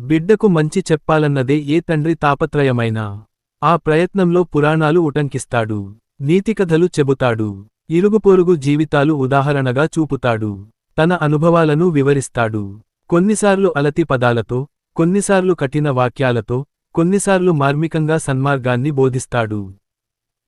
బిడ్డకు మంచి చెప్పాలన్నదే ఏ తండ్రి తాపత్రయమైనా. ఆ ప్రయత్నంలో పురాణాలు ఉటంకిస్తాడు. నీతికథలు చెబుతాడు. ఇరుగుపొరుగు జీవితాలు ఉదాహరణగా చూపుతాడు. తన అనుభవాలను వివరిస్తాడు. కొన్నిసార్లు అలతి పదాలతో కొన్నిసార్లు కఠిన వాక్యాలతో కొన్నిసార్లు మార్మికంగా సన్మార్గాన్ని బోధిస్తాడు.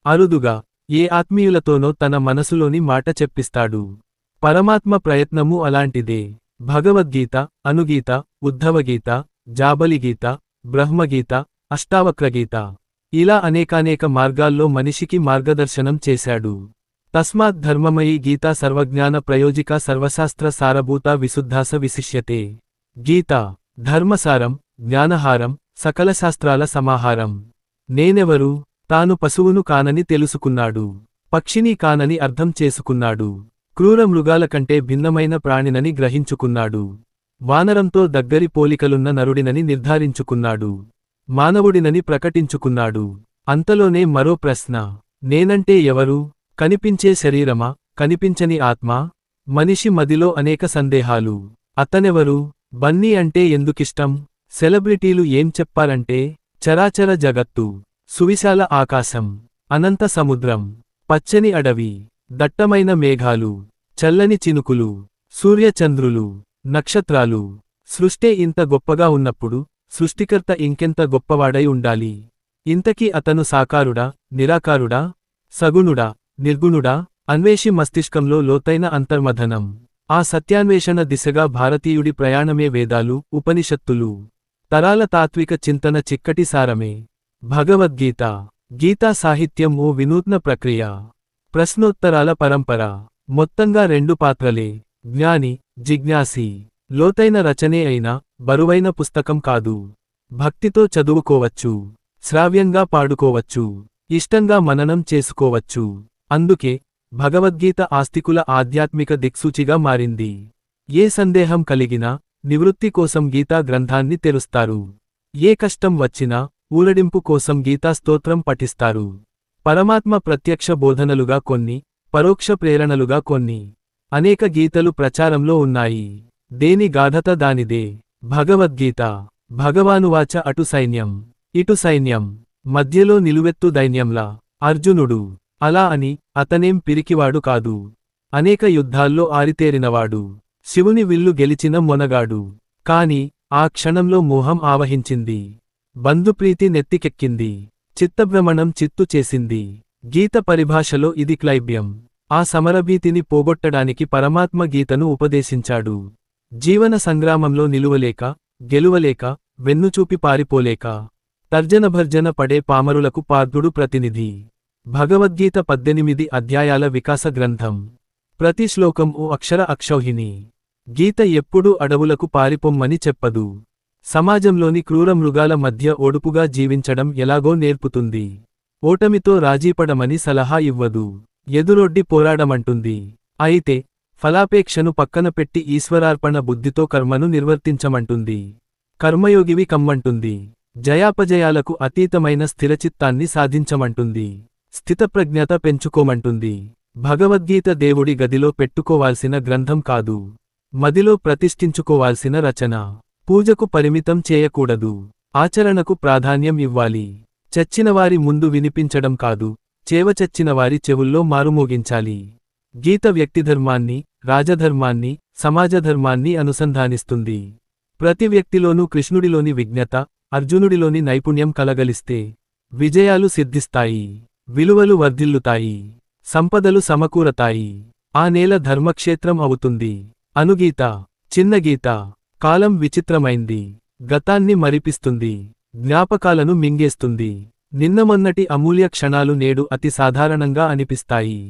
అరుదుగా ఏ ఆత్మీయులతోనో తన మనసులోని మాట చెప్పిస్తాడు. పరమాత్మ ప్రయత్నము అలాంటిదే. భగవద్గీత అనుగీత ఉద్ధవగీత జాబలిగీత బ్రహ్మగీత అష్టావక్రగీత. ఇలా అనేకానేక మార్గాల్లో మనిషికి మార్గదర్శనం చేశాడు. తస్మాత్ ధర్మమయీ గీతా సర్వజ్ఞాన ప్రయోజిక సర్వశాస్త్ర సారభూత విశుద్ధాస విశిష్యతే. గీత ధర్మసారం జ్ఞానహారం సకల శాస్త్రాల సమాహారం. నేనెవరు? తాను పశువును కానని తెలుసుకున్నాడు. పక్షిని కానని అర్థం చేసుకున్నాడు. క్రూర మృగాల కంటే భిన్నమైన ప్రాణినని గ్రహించుకున్నాడు. వానరంతో దగ్గరి పోలికలున్న నరుడినని నిర్ధారించుకున్నాడు. మానవుడినని ప్రకటించుకున్నాడు. అంతలోనే మరో ప్రశ్న నేనంటే ఎవరు? కనిపించే శరీరమా? కనిపించని ఆత్మ? మనిషి మదిలో అనేక సందేహాలు. అతనెవరు? బన్నీ అంటే ఎందుకిష్టం? సెలబ్రిటీలు ఏం చెప్పారంటే చరాచర జగత్తు సువిశాల ఆకాశం అనంత సముద్రం పచ్చని అడవి దట్టమైన మేఘాలు చల్లని చినుకులు సూర్యచంద్రులు నక్షత్రాలు. సృష్టే ఇంత గొప్పగా ఉన్నప్పుడు సృష్టికర్త ఇంకెంత గొప్పవాడై ఉండాలి? ఇంతకీ అతను సాకారుడా నిరాకారుడా సగుణుడా నిర్గుణుడా? అన్వేషి మస్తిష్కంలో లోతైన అంతర్మథనం. ఆ సత్యాన్వేషణ దిశగా భారతీయుడి ప్రయాణమే వేదాలు ఉపనిషత్తులు. తరాల తాత్విక చింతన చిక్కటి సారమే. భగవద్గీత. గీతా సాహిత్యం ఓ వినూత్న ప్రక్రియ. ప్రశ్నోత్తరాల పరంపర. మొత్తంగా రెండు పాత్రలే. జ్ఞాని జిజ్ఞాసి. లోతైన రచనే అయినా బరువైన పుస్తకం కాదు. భక్తితో చదువుకోవచ్చు. శ్రావ్యంగా పాడుకోవచ్చు. ఇష్టంగా మననం చేసుకోవచ్చు. అందుకే భగవద్గీత ఆస్తికుల ఆధ్యాత్మిక దిక్సూచిగా మారింది. ఏ సందేహం కలిగినా నివృత్తి కోసం గీతా గ్రంథాన్ని తెరుస్తారు. ఏ కష్టం వచ్చినా ఊరడింపు కోసం గీతా స్తోత్రం పఠిస్తారు. పరమాత్మ ప్రత్యక్ష బోధనలుగా కొన్ని పరోక్ష ప్రేరణలుగా కొన్ని. అనేక గీతలు ప్రచారంలో ఉన్నాయి. దేని గాధత దానిదే. భగవద్గీత. భగవానువాచ అటు సైన్యం. ఇటు సైన్యం. మధ్యలో నిలువెత్తు దైన్యంలా. అర్జునుడు. అలా అని అతనేం పిరికివాడు కాదు. అనేక యుద్ధాల్లో ఆరితేరినవాడు. శివుని విల్లు గెలిచిన మొనగాడు. కాని ఆ క్షణంలో మోహం ఆవహించింది. బంధుప్రీతి నెత్తికెక్కింది. చిత్తభ్రమణం చిత్తు చేసింది. గీత పరిభాషలో ఇది క్లైబ్యం. ఆ సమరభీతిని పోగొట్టడానికి పరమాత్మ గీతను ఉపదేశించాడు. జీవన సంగ్రామంలో నిలువలేక గెలువలేక వెన్నుచూపి పారిపోలేక తర్జనభర్జన పడే పామరులకు పార్థుడు ప్రతినిధి. భగవద్గీత పద్దెనిమిది అధ్యాయాల వికాస గ్రంథం. ప్రతి శ్లోకం ఓ అక్షర అక్షౌహిణి. గీత ఎప్పుడూ అడవులకు పారిపొమ్మని చెప్పదు. సమాజంలోని క్రూర మృగాల మధ్య ఒడుపుగా జీవించడం ఎలాగో నేర్పుతుంది. ఓటమితో రాజీపడమని సలహా ఇవ్వదు. ఎదురొడ్డి పోరాడమంటుంది. అయితే ఫలాపేక్షను పక్కన పెట్టి ఈశ్వరార్పణ బుద్ధితో కర్మను నిర్వర్తించమంటుంది. కర్మయోగివి కమ్మంటుంది. జయాపజయాలకు అతీతమైన స్థిరచిత్తాన్ని సాధించమంటుంది. స్థితప్రజ్ఞత పెంచుకోమంటుంది. భగవద్గీత దేవుడి గదిలో పెట్టుకోవాల్సిన గ్రంథం కాదు. మదిలో ప్రతిష్ఠించుకోవాల్సిన రచన. పూజకు పరిమితం చేయకూడదు. ఆచరణకు ప్రాధాన్యం ఇవ్వాలి. చచ్చినవారి ముందు వినిపించడం కాదు. చేవచచ్చినవారి చెవుల్లో మారుమోగించాలి. గీత వ్యక్తిధర్మాన్ని రాజధర్మాన్ని సమాజధర్మాన్ని అనుసంధానిస్తుంది. ప్రతి వ్యక్తిలోనూ కృష్ణుడిలోని విజ్ఞత అర్జునుడిలోని నైపుణ్యం కలగలిస్తే విజయాలు సిద్ధిస్తాయి విలువలు వర్ధిల్లుతాయి సంపదలు సమకూరతాయి. ఆ నేల ధర్మక్షేత్రం అవుతుంది. అనుగీత చిన్న గీత కాలం విచిత్రమైంది. గతాన్ని మరిపిస్తుంది. జ్ఞాపకాలను మింగేస్తుంది. నిన్నమొన్నటి అమూల్య క్షణాలు నేడు అతి సాధారణంగా అనిపిస్తాయి.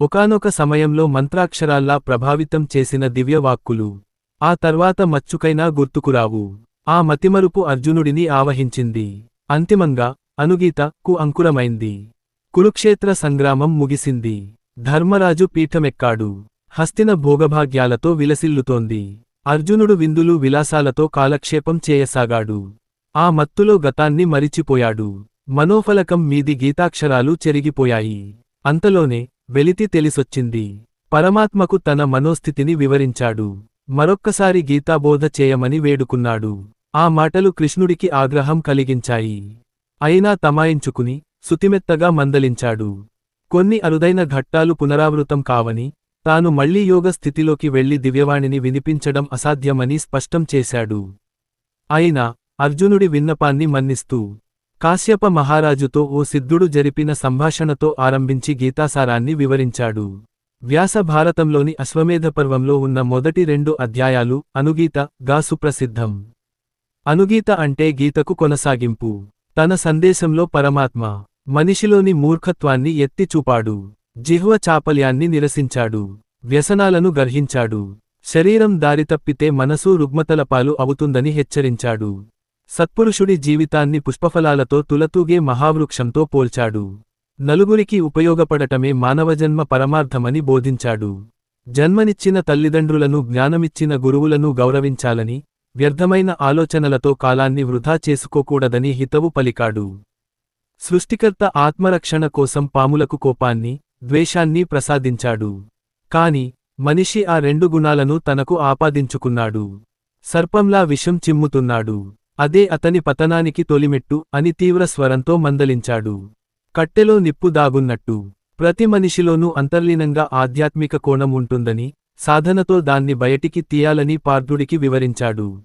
ఒకానొక సమయంలో మంత్రాక్షరాల్లా ప్రభావితం చేసిన దివ్యవాక్కులు. ఆ తర్వాత మచ్చుకైనా గుర్తుకురావు. ఆ మతిమరుపు అర్జునుడిని ఆవహించింది. అంతిమంగా అనుగీత కు అంకురమైంది. కురుక్షేత్ర సంగ్రామం ముగిసింది. ధర్మరాజు పీఠమెక్కాడు. హస్తిన భోగభాగ్యాలతో విలసిల్లుతోంది. అర్జునుడు విందులు విలాసాలతో కాలక్షేపం చేయసాగాడు. ఆ మత్తులో గతాన్ని మరిచిపోయాడు. మనోఫలకం మీది గీతాక్షరాలు చెరిగిపోయాయి. అంతలోనే వెలితి తెలిసొచ్చింది. పరమాత్మకు తన మనోస్థితిని వివరించాడు. మరొక్కసారి గీతాబోధ చేయమని వేడుకున్నాడు. ఆ మాటలు కృష్ణుడికి ఆగ్రహం కలిగించాయి. అయినా తమాయించుకుని సుతిమెత్తగా మందలించాడు. కొన్ని అరుదైన ఘట్టాలు పునరావృతం కావని తాను మళ్ళీ యోగ స్థితిలోకి వెళ్ళి దివ్యవాణిని వినిపించడం అసాధ్యమని స్పష్టం చేశాడు. అయినా అర్జునుడి విన్నపాన్ని మన్నిస్తూ కాశ్యప మహారాజుతో ఓ సిద్ధుడు జరిపిన సంభాషణతో ఆరంభించి గీతాసారాన్ని వివరించాడు. వ్యాస భారతంలోని అశ్వమేధపర్వంలో ఉన్న మొదటి రెండు అధ్యాయాలు అనుగీత గా సుప్రసిద్ధం. అనుగీత అంటే గీతకు కొనసాగింపు. తన సందేశంలో పరమాత్మ మనిషిలోని మూర్ఖత్వాన్ని ఎత్తి చూపాడు. జిహ్వ చాపల్యాన్ని నిరసించాడు. వ్యసనాలను గర్హించాడు. శరీరం దారితప్పితే మనసు రుగ్మతలపాలు అవుతుందని హెచ్చరించాడు. సత్పురుషుడి జీవితాన్ని పుష్పఫలాలతో తులతూగే మహావృక్షంతో పోల్చాడు. నలుగురికి ఉపయోగపడటమే మానవజన్మ పరమార్థమని బోధించాడు. జన్మనిచ్చిన తల్లిదండ్రులను జ్ఞానమిచ్చిన గురువులను గౌరవించాలని వ్యర్థమైన ఆలోచనలతో కాలాన్ని వృధా చేసుకోకూడదని హితవు పలికాడు. సృష్టికర్త ఆత్మరక్షణ కోసం పాములకు కోపాన్ని ద్వేషాన్ని ప్రసాదించాడు. కాని మనిషి ఆ రెండు గుణాలను తనకు ఆపాదించుకున్నాడు. సర్పంలా విషం చిమ్ముతున్నాడు. అదే అతని పతనానికి తొలిమెట్టు అని తీవ్ర స్వరంతో మందలించాడు. కట్టెలో నిప్పు దాగున్నట్టు. ప్రతి మనిషిలోనూ అంతర్లీనంగా ఆధ్యాత్మిక కోణం ఉంటుందని సాధనతో దాన్ని బయటికి తీయాలని పార్థుడికి వివరించాడు.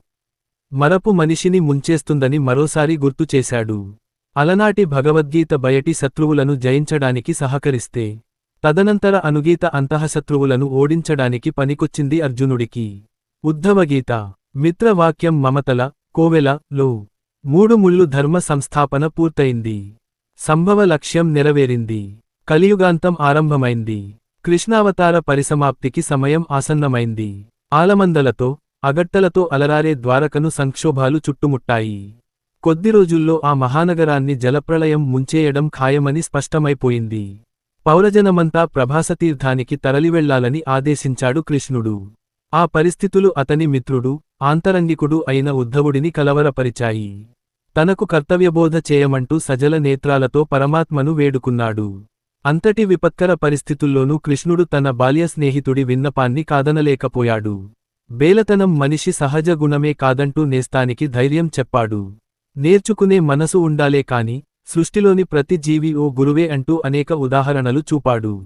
మరపు మనిషిని ముంచేస్తుందని మరోసారి గుర్తుచేశాడు అలనాటి భగవద్గీత బయటి శత్రువులను జయించడానికి సహకరిస్తే తదనంతర అనుగీత అంతఃశత్రువులను ఓడించడానికి పనికొచ్చింది అర్జునుడికి. ఉద్ధవగీత. మిత్రవాక్యం మమతల కోవెల లో మూడు ముళ్ళు ధర్మ సంస్థాపన పూర్తయింది. సంభవ లక్ష్యం నెరవేరింది. కలియుగాంతం ఆరంభమైంది. కృష్ణావతార పరిసమాప్తికి సమయం ఆసన్నమైంది. ఆలమందలతో అగట్టలతో అలరారే ద్వారకను సంక్షోభాలు చుట్టుముట్టాయి. కొద్ది రోజుల్లో ఆ మహానగరాన్ని జలప్రళయం ముంచేయడం ఖాయమని స్పష్టమైపోయింది. పౌరజనమంతా ప్రభాసతీర్థానికి తరలివెళ్ళాలని ఆదేశించాడు కృష్ణుడు. ఆ పరిస్థితులు అతని మిత్రుడు ఆంతరంగికుడు అయిన ఉద్ధవుడిని కలవరపరిచాయి. తనకు కర్తవ్యబోధ చేయమంటూ సజల నేత్రాలతో పరమాత్మను వేడుకున్నాడు. అంతటి విపత్కర పరిస్థితుల్లోనూ కృష్ణుడు తన బాల్య స్నేహితుడి విన్నపాన్ని కాదనలేకపోయాడు. బేలతనం మనిషి సహజ గుణమే కాదంటూ నేస్తానికి ధైర్యం చెప్పాడు. నేర్చుకునే మనసు ఉండాలే కాని సృష్టిలోని ప్రతి జీవి ఓ గురువే అంటూ అనేక ఉదాహరణలు చూపాడు.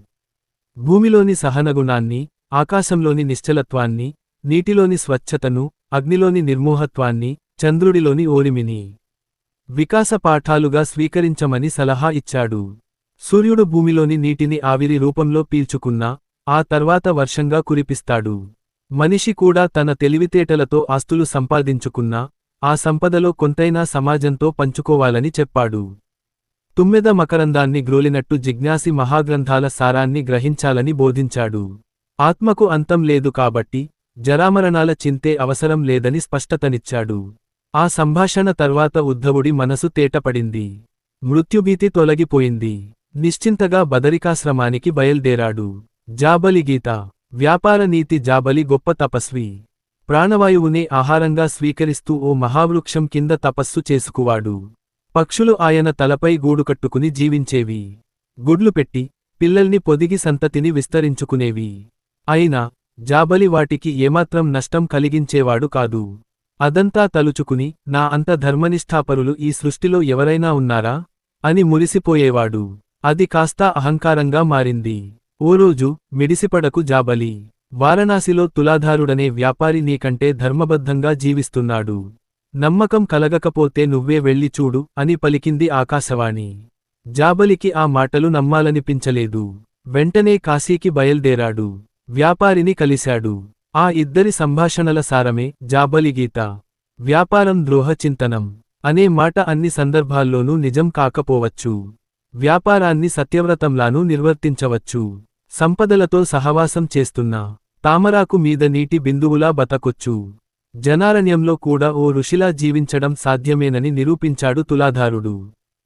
భూమిలోని సహనగుణాన్ని ఆకాశంలోని నిశ్చలత్వాన్ని నీటిలోని స్వచ్ఛతను అగ్నిలోని నిర్మోహత్వాన్ని చంద్రుడిలోని ఓరిమిని వికాస పాఠాలుగా స్వీకరించమని సలహా ఇచ్చాడు. సూర్యుడు భూమిలోని నీటిని ఆవిరి రూపంలో పీల్చుకున్నా ఆ తర్వాత వర్షంగా కురిపిస్తాడు. మనిషి కూడా తన తెలివితేటలతో ఆస్తులు సంపాదించుకున్నా ఆ సంపదలో కొంతైనా సమాజంతో పంచుకోవాలని చెప్పాడు. తుమ్మెద మకరందాన్ని గ్రోలినట్టు జిజ్ఞాసి మహాగ్రంథాల సారాన్ని గ్రహించాలని బోధించాడు. ఆత్మకు అంతం లేదు కాబట్టి జరామరణాల చింతే అవసరం లేదని స్పష్టతనిచ్చాడు. ఆ సంభాషణ తర్వాత ఉద్ధవుడి మనసు తేటపడింది. మృత్యుభీతి తొలగిపోయింది. నిశ్చింతగా బదరికాశ్రమానికి బయల్దేరాడు. జాబలి గీత. వ్యాపార నీతి జాబలి గొప్ప తపస్వి. ప్రాణవాయువునే ఆహారంగా స్వీకరిస్తూ ఓ మహావృక్షం కింద తపస్సు చేసుకువాడు. పక్షులు ఆయన తలపై గూడుకట్టుకుని జీవించేవి. గుడ్లు పెట్టి పిల్లల్ని పొదిగి సంతతిని విస్తరించుకునేవి. అయినా జాబలి వాటికి ఏమాత్రం నష్టం కలిగించేవాడు కాదు. అదంతా తలుచుకుని నా అంత ధర్మనిష్ఠాపరులు ఈ సృష్టిలో ఎవరైనా ఉన్నారా? అని మురిసిపోయేవాడు. అది కాస్తా అహంకారంగా మారింది. ఓ రోజు మిడిసిపడకు జాబలి. వారణాసిలో తులాధారుడనే వ్యాపారి నీకంటే ధర్మబద్ధంగా జీవిస్తున్నాడు. నమ్మకం కలగకపోతే నువ్వే వెళ్ళి చూడు అని పలికింది ఆకాశవాణి. జాబలికి ఆ మాటలు నమ్మాలనిపించలేదు. వెంటనే కాశీకి బయల్దేరాడు. వ్యాపారిని కలిశాడు. ఆ ఇద్దరి సంభాషణల సారమే జాబలి గీత. వ్యాపారం ద్రోహచింతనం అనే మాట అన్ని సందర్భాల్లోనూ నిజం కాకపోవచ్చు. వ్యాపారాన్ని సత్యవ్రతంలానూ నిర్వర్తించవచ్చు. సంపదలతో సహవాసం చేస్తున్నా తామరాకు మీద నీటి బిందువులా బతకొచ్చు. జనారణ్యంలో కూడా ఓ ఋషిలా జీవించడం సాధ్యమేనని నిరూపించాడు తులాధారుడు.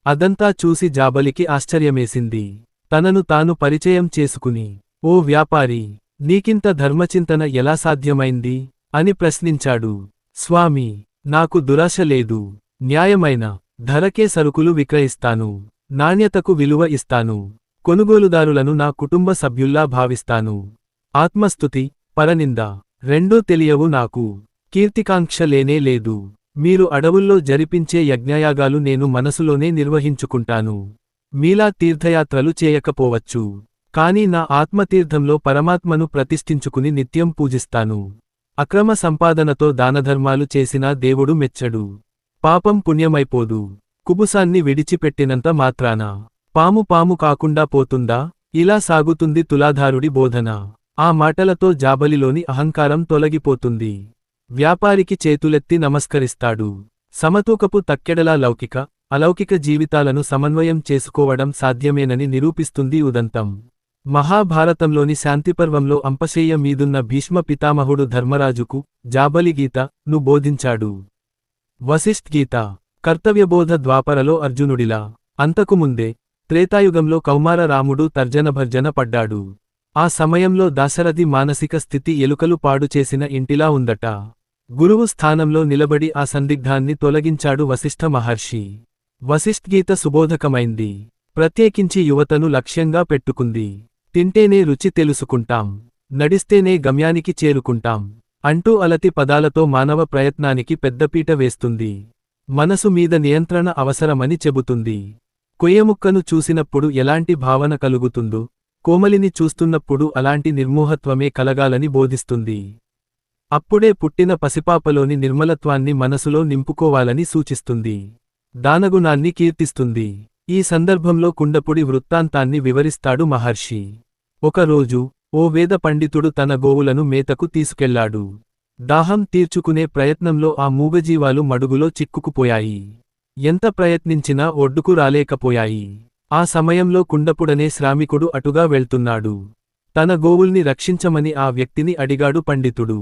అదంతా చూసి జాబలికి ఆశ్చర్యమేసింది. తనను తాను పరిచయం చేసుకుని ఓ వ్యాపారి నీకింత ధర్మచింతన ఎలా సాధ్యమైంది? అని ప్రశ్నించాడు. స్వామి నాకు దురాశ లేదు. న్యాయమైన ధరకే సరుకులు విక్రయిస్తాను. నాణ్యతకు విలువ ఇస్తాను. కొనుగోలుదారులను నా కుటుంబ సభ్యుల్లా భావిస్తాను. ఆత్మస్థుతి పరనింద రెండూ తెలియవు నాకు. కీర్తికాంక్ష లేనే లేదు. మీరు అడవుల్లో జరిపించే యజ్ఞయాగాలు నేను మనసులోనే నిర్వహించుకుంటాను. మీలా తీర్థయాత్రలు చేయకపోవచ్చు. కాని నా ఆత్మతీర్థంలో పరమాత్మను ప్రతిష్ఠించుకుని నిత్యం పూజిస్తాను. అక్రమ సంపాదనతో దానధర్మాలు చేసినా దేవుడు మెచ్చడు. పాపం పుణ్యమైపోదు. కుబుసాన్ని విడిచిపెట్టినంత మాత్రాన. పాము పాము కాకుండా పోతుందా? ఇలా సాగుతుంది తులాధారుడి బోధన. ఆ మాటలతో జాబలిలోని అహంకారం తొలగిపోతుంది. వ్యాపారికి చేతులెత్తి నమస్కరిస్తాడు. సమతూకపు తక్కెడలా లౌకిక అలౌకిక జీవితాలను సమన్వయం చేసుకోవడం సాధ్యమేనని నిరూపిస్తుంది ఉదంతం. మహాభారతంలోని శాంతిపర్వంలో అంపశేయ మీదున్న భీష్మ పితామహుడు ధర్మరాజుకు జాబలి గీత ను బోధించాడు. వశిష్ఠ్ గీత కర్తవ్యబోధ ద్వాపరలో అర్జునుడిలా. అంతకుముందే త్రేతాయుగంలో కౌమార రాముడు తర్జనభర్జన పడ్డాడు. ఆ సమయంలో దాశరథి మానసిక స్థితి ఎలుకలు పాడు చేసిన ఇంటిలా ఉందట. గురువు స్థానంలో నిలబడి ఆ సందిగ్ధాన్ని తొలగించాడు వశిష్ఠ మహర్షి. వశిష్ఠ్గీత సుబోధకమైంది. ప్రత్యేకించి యువతను లక్ష్యంగా పెట్టుకుంది. తింటేనే రుచి తెలుసుకుంటాం నడిస్తేనే గమ్యానికి చేరుకుంటాం అంటూ అలతి పదాలతో మానవ ప్రయత్నానికి పెద్దపీట వేస్తుంది. మనసు మీద నియంత్రణ అవసరమని చెబుతుంది. కొయ్యముక్కను చూసినప్పుడు ఎలాంటి భావన కలుగుతుందో కోమలిని చూస్తున్నప్పుడు అలాంటి నిర్మోహత్వమే కలగాలని బోధిస్తుంది. అప్పుడే పుట్టిన పసిపాపలోని నిర్మలత్వాన్ని మనసులో నింపుకోవాలని సూచిస్తుంది. దానగుణాన్ని కీర్తిస్తుంది. ఈ సందర్భంలో కుండపుడి వృత్తాంతాన్ని వివరిస్తాడు మహర్షి. ఒకరోజు ఓ వేద పండితుడు తన గోవులను మేతకు తీసుకెళ్ళాడు. దాహం తీర్చుకునే ప్రయత్నంలో ఆ మూగజీవాలు మడుగులో చిక్కుకుపోయాయి. ఎంత ప్రయత్నించినా ఒడ్డుకు రాలేకపోయాయి. ఆ సమయంలో కుండపుడనే శ్రామికుడు అటుగా వెళ్తున్నాడు. తన గోవుల్ని రక్షించమని ఆ వ్యక్తిని అడిగాడు పండితుడు.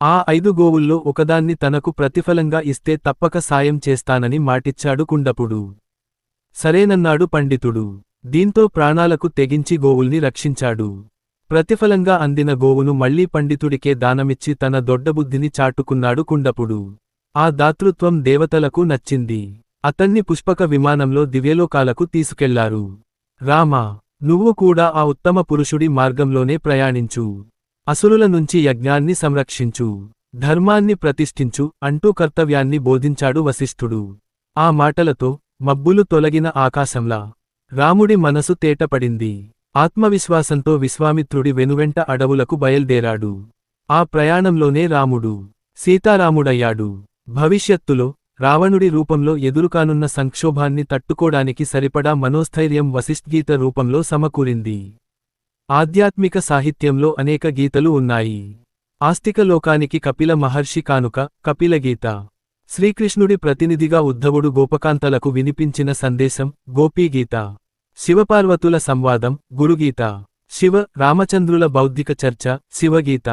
ఆ ఐదు గోవుల్లో ఒకదాన్ని తనకు ప్రతిఫలంగా ఇస్తే తప్పక సాయం చేస్తానని మాటిచ్చాడు కుండపుడు. సరేనన్నాడు పండితుడు. దీంతో ప్రాణాలకు తెగించి గోవుల్ని రక్షించాడు. ప్రతిఫలంగా అందిన గోవును మళ్ళీ పండితుడికే దానమిచ్చి తన దొడ్డబుద్ధిని చాటుకున్నాడు కుండపుడు. ఆ దాతృత్వం దేవతలకు నచ్చింది. అతన్ని పుష్పక విమానంలో దివ్యలోకాలకు తీసుకెళ్ళారు. రామా నువ్వు కూడా ఆ ఉత్తమ పురుషుడి మార్గంలోనే ప్రయాణించు. అసురుల నుంచి యజ్ఞాన్ని సంరక్షించు. ధర్మాన్ని ప్రతిష్ఠించు అంటూ కర్తవ్యాన్ని బోధించాడు వశిష్ఠుడు. ఆ మాటలతో మబ్బులు తొలగిన ఆకాశంలా. రాముడి మనసు తేటపడింది. ఆత్మవిశ్వాసంతో విశ్వామిత్రుడి వెనువెంట అడవులకు బయల్దేరాడు. ఆ ప్రయాణంలోనే రాముడు సీతారాముడయ్యాడు. భవిష్యత్తులో రావణుడి రూపంలో ఎదురుకానున్న సంక్షోభాన్ని తట్టుకోడానికి సరిపడా మనోస్థైర్యం వశిష్ఠగీత రూపంలో సమకూరింది. ఆధ్యాత్మిక సాహిత్యంలో అనేక గీతలు ఉన్నాయి. ఆస్తిక లోకానికి కపిల మహర్షి కానుక కపిలగీత. శ్రీకృష్ణుడి ప్రతినిధిగా ఉద్ధవుడు గోపకాంతలకు వినిపించిన సందేశం గోపీగీత. శివపార్వతుల సంవాదం గురుగీత. శివ రామచంద్రుల బౌద్ధిక చర్చ శివగీత.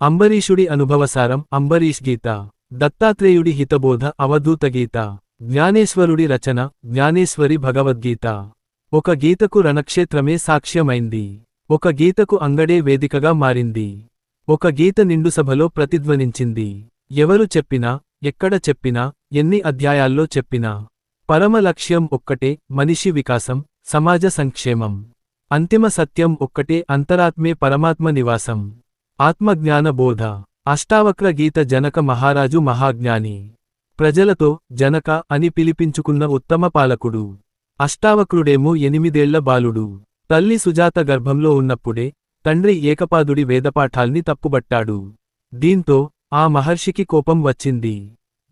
అంబరీషుడి అనుభవసారం అంబరీష్ గీత దత్తాత్రేయుడి హితబోధ అవధూత గీత జ్ఞానేశ్వరుడి రచన జ్ఞానేశ్వరి భగవద్గీత. ఒక గీతకు రణక్షేత్రమే సాక్ష్యమైంది. ఒక గీతకు అంగడే వేదికగా మారింది. ఒక గీత నిండు సభలో ప్రతిధ్వనించింది. ఎవరు చెప్పినా ఎక్కడ చెప్పినా ఎన్ని అధ్యాయాల్లో చెప్పినా. పరమ లక్ష్యం ఒక్కటే మనిషి వికాసం సమాజ సంక్షేమం. అంతిమ సత్యం ఒక్కటే అంతరాత్మే పరమాత్మ నివాసం. ఆత్మజ్ఞాన బోధ. అష్టావక్ర గీత జనక మహారాజు మహాజ్ఞాని. ప్రజలతో జనక అని పిలిపించుకున్న ఉత్తమ పాలకుడు. అష్టావక్రుడేమో ఎనిమిదేళ్ళ బాలుడు. తల్లి సుజాత గర్భంలో ఉన్నప్పుడే తండ్రి ఏకపాదుడి వేదపాఠాల్ని తప్పుబట్టాడు. దీంతో ఆ మహర్షికి కోపం వచ్చింది.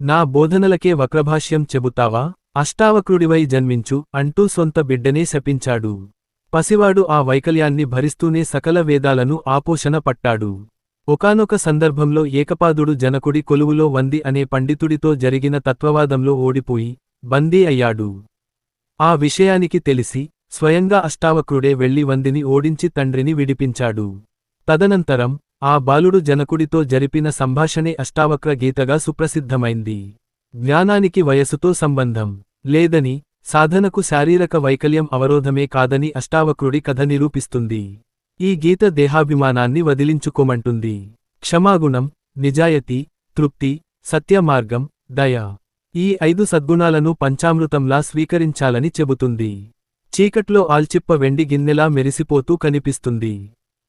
నా బోధనలకే వక్రభాష్యం చెబుతావా? అష్టావక్రుడివై జన్మించు అంటూ సొంత బిడ్డనే శపించాడు. పసివాడు ఆ వైకల్యాన్ని భరిస్తూనే సకల వేదాలను ఆపోషణ పట్టాడు. ఒకానొక సందర్భంలో ఏకపాదుడు జనకుడి కొలువులో వంది అనే పండితుడితో జరిగిన తత్వవాదంలో ఓడిపోయి బందీ అయ్యాడు. ఆ విషయానికి తెలిసి స్వయంగా అష్టావక్రుడే వెళ్ళి వందిని ఓడించి తండ్రిని విడిపించాడు. తదనంతరం ఆ బాలుడు జనకుడితో జరిపిన సంభాషణే అష్టావక్ర గీతగా సుప్రసిద్ధమైంది. జ్ఞానానికి వయసుతో సంబంధం లేదని సాధనకు శారీరక వైకల్యం అవరోధమే కాదని అష్టావక్రుడి కథ నిరూపిస్తుంది. ఈ గీత దేహాభిమానాన్ని వదిలించుకోమంటుంది. క్షమాగుణం నిజాయతీ తృప్తి సత్యమార్గం దయ ఈ ఐదు సద్గుణాలను పంచామృతంలా స్వీకరించాలని చెబుతుంది. చీకట్లో ఆల్చిప్ప వెండి గిన్నెలా మెరిసిపోతూ కనిపిస్తుంది.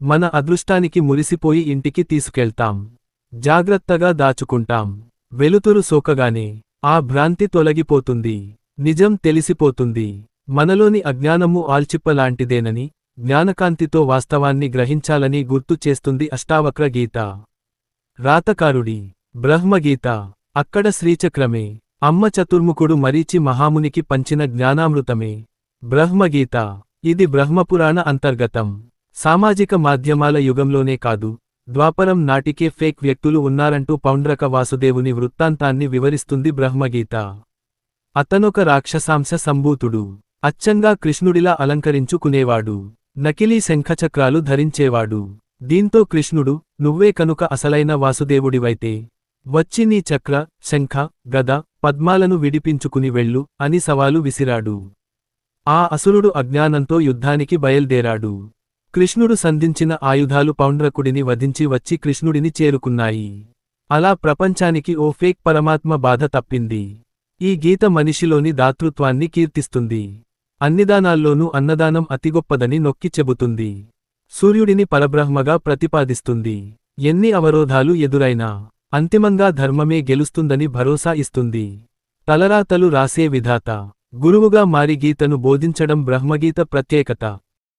మన అదృష్టానికి మురిసిపోయి ఇంటికి తీసుకెళ్తాం. జాగ్రత్తగా దాచుకుంటాం. వెలుతురు సోకగానే ఆ భ్రాంతి తొలగిపోతుంది. నిజం తెలిసిపోతుంది. మనలోని అజ్ఞానము ఆల్చిప్పలాంటిదేనని జ్ఞానకాంతితో వాస్తవాన్ని గ్రహించాలని గుర్తు చేస్తుంది అష్టావక్ర గీత. రాతకారుడి బ్రహ్మగీత. అక్కడ శ్రీచక్రమే అమ్మ చతుర్ముఖుడు మరీచి మహామునికి పంచిన జ్ఞానామృతమే. బ్రహ్మగీత. ఇది బ్రహ్మపురాణ అంతర్గతం. సామాజిక మాధ్యమాల యుగంలోనే కాదు ద్వాపరం నాటికే ఫేక్ వ్యక్తులు ఉన్నారంటూ పౌండ్రక వాసుదేవుని వృత్తాంతాన్ని వివరిస్తుంది బ్రహ్మగీత. అతనొక రాక్షసాంశ సంభూతుడు అచ్చంగా కృష్ణుడిలా అలంకరించుకునేవాడు నకిలీ శంఖచక్రాలు ధరించేవాడు. దీంతో కృష్ణుడు నువ్వే కనుక అసలైన వాసుదేవుడివైతే వచ్చి నీ చక్ర శంఖ గద పద్మాలను విడిపించుకుని వెళ్ళు అని సవాలు విసిరాడు. ఆ అసురుడు అజ్ఞానంతో యుద్ధానికి బయల్దేరాడు. కృష్ణుడు సంధించిన ఆయుధాలు పౌండ్రకుడిని వధించి వచ్చి కృష్ణుడిని చేరుకున్నాయి. అలా ప్రపంచానికి ఓ ఫేక్ పరమాత్మ బాధ తప్పింది. ఈ గీత మనిషిలోని దాతృత్వాన్ని కీర్తిస్తుంది. అన్నిదానాల్లోనూ అన్నదానం అతి గొప్పదని నొక్కి చెబుతుంది. సూర్యుడిని పరబ్రహ్మగా ప్రతిపాదిస్తుంది. ఎన్ని అవరోధాలు ఎదురైనా అంతిమంగా ధర్మమే గెలుస్తుందని భరోసా ఇస్తుంది. తలరాతలు రాసే విధాత. గురువుగా మారి గీతను బోధించడం బ్రహ్మగీత ప్రత్యేకత.